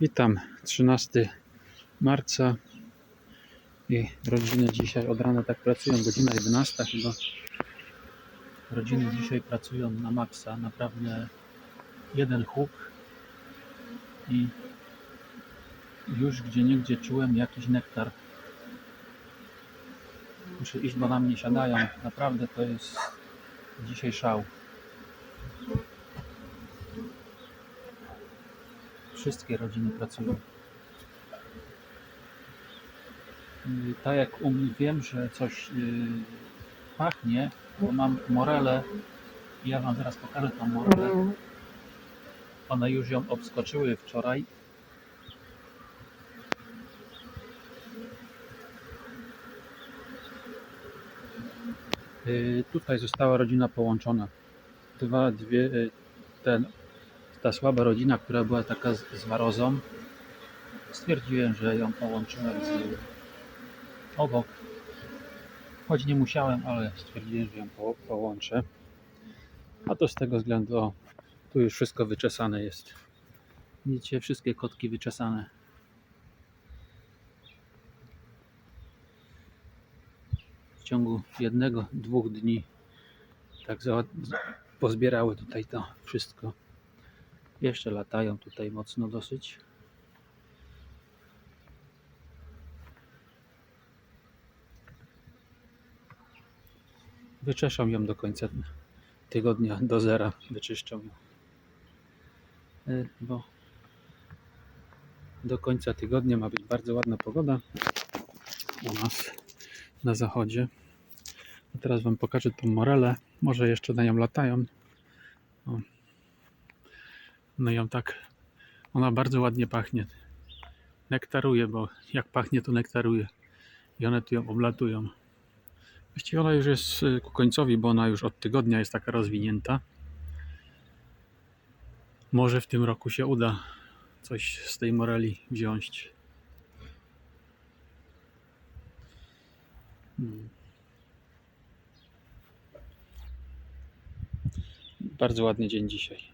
Witam, 13 marca i rodziny dzisiaj od rana tak pracują, godzina 11 chyba. Rodziny dzisiaj pracują na maksa, naprawdę jeden huk i już gdzie niegdzie czułem jakiś nektar. Muszę iść, bo na mnie siadają. Naprawdę to jest dzisiaj szał. Wszystkie rodziny pracują. Yy, Tak jak u mnie wiem, że coś yy, pachnie, bo mam morelę ja Wam teraz pokażę tą morelę. One już ją obskoczyły wczoraj. Yy, Tutaj została rodzina połączona. Dwa, dwie, ten, ta słaba rodzina, która była taka z, z warozą, stwierdziłem, że ją połączyłem z obok. Choć nie musiałem, ale stwierdziłem, że ją po, połączę. A to z tego względu, o, tu już wszystko wyczesane jest. Widzicie, wszystkie kotki wyczesane. W ciągu jednego, dwóch dni tak pozbierały tutaj to wszystko. Jeszcze latają tutaj mocno dosyć. Wyczeszą ją do końca tygodnia, do zera wyczyszczą ją. Y, Bo do końca tygodnia ma być bardzo ładna pogoda u nas na zachodzie. A teraz Wam pokażę tą morelę. Może jeszcze na nią latają. O. No ją tak, ona bardzo ładnie pachnie. Nektaruje, bo jak pachnie, to nektaruje. I one tu ją oblatują. Właściwie ona już jest y, ku końcowi, bo ona już od tygodnia jest taka rozwinięta. Może w tym roku się uda coś z tej moreli wziąć. Hmm. Bardzo ładny dzień dzisiaj.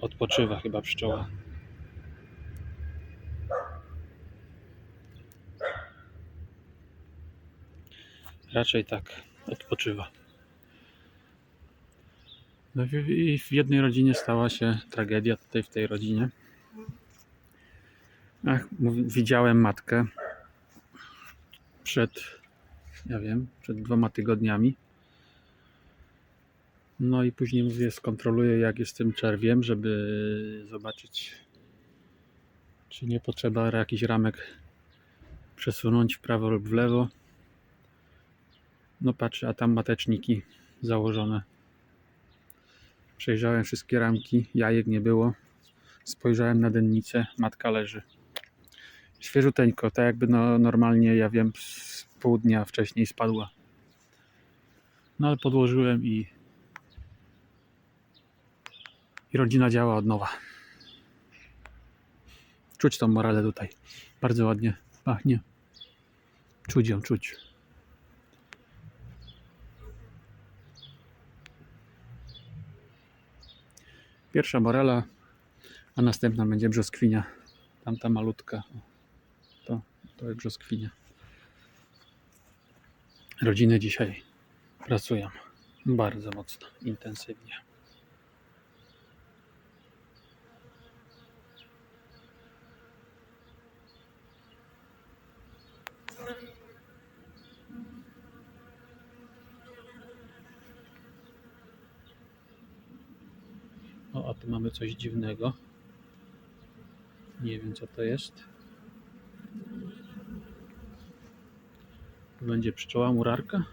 Odpoczywa chyba pszczoła. Raczej tak, odpoczywa. No i- w jednej rodzinie stała się tragedia, tutaj w tej rodzinie. Ach, widziałem matkę przed, ja wiem, przed dwoma tygodniami. No i później mówię, skontroluję jak jest tym czerwiem, żeby zobaczyć, czy nie potrzeba jakiś ramek przesunąć w prawo lub w lewo. No patrzę, a tam mateczniki założone. Przejrzałem wszystkie ramki, jajek nie było. Spojrzałem na dennicę, matka leży. Świeżuteńko, tak jakby no, normalnie, ja wiem, z pół dnia wcześniej spadła. No ale podłożyłem i i rodzina działa od nowa. Czuć tą morale tutaj. Bardzo ładnie pachnie. Czuć ją, czuć. Pierwsza morela, a następna będzie brzoskwinia. Tamta malutka. To, to jest brzoskwinia. Rodziny dzisiaj pracują bardzo mocno, intensywnie. O, a tu mamy coś dziwnego. Nie wiem co to jest. Będzie pszczoła murarka?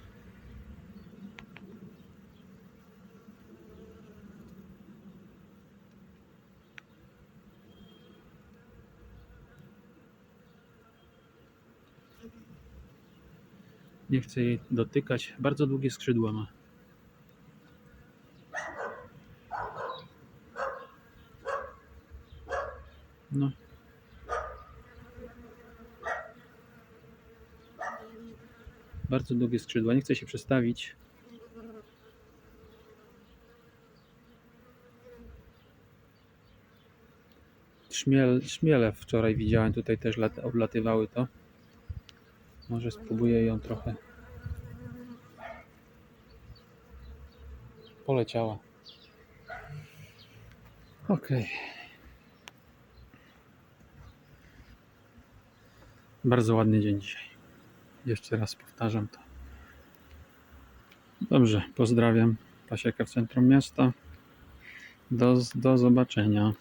Nie chcę jej dotykać. Bardzo długie skrzydła ma. No. Bardzo długie skrzydła. Nie chce się przestawić. Szmiel, szmiele wczoraj widziałem, tutaj też lat, oblatywały to. Może spróbuję ją trochę. Poleciała. Okej. Bardzo ładny dzień dzisiaj. Jeszcze raz powtarzam to. Dobrze, pozdrawiam. Pasieka w centrum miasta. Do, do zobaczenia.